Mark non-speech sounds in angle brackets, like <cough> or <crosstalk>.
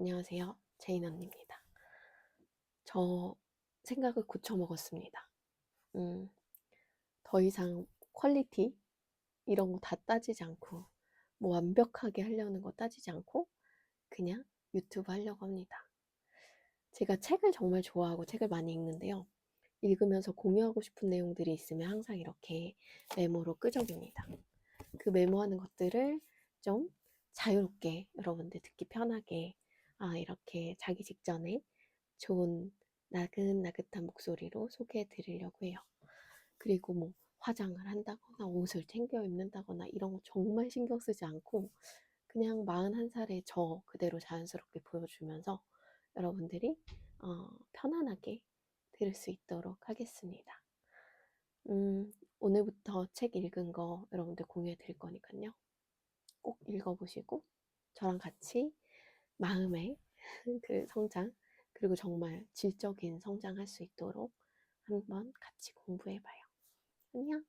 안녕하세요. 제인 언니입니다. 저 생각을 고쳐 먹었습니다. 음, 더 이상 퀄리티 이런 거 다 따지지 않고 뭐 완벽하게 하려는 거 따지지 않고 그냥 유튜브 하려고 합니다. 제가 책을 정말 좋아하고 책을 많이 읽는데요. 읽으면서 공유하고 싶은 내용들이 있으면 항상 이렇게 메모로 끄적입니다. 그 메모하는 것들을 좀 자유롭게 여러분들 듣기 편하게 아, 이렇게 자기 직전에 좋은 나긋나긋한 목소리로 소개해 드리려고 해요. 그리고 뭐 화장을 한다거나 옷을 챙겨 입는다거나 이런 거 정말 신경 쓰지 않고 그냥 41살의 저 그대로 자연스럽게 보여주면서 여러분들이 어, 편안하게 들을 수 있도록 하겠습니다. 음, 오늘부터 책 읽은 거 여러분들 공유해 드릴 거니까요. 꼭 읽어보시고 저랑 같이 마음의 <laughs> 그 성장 그리고 정말 질적인 성장할 수 있도록 한번 같이 공부해봐요. 안녕.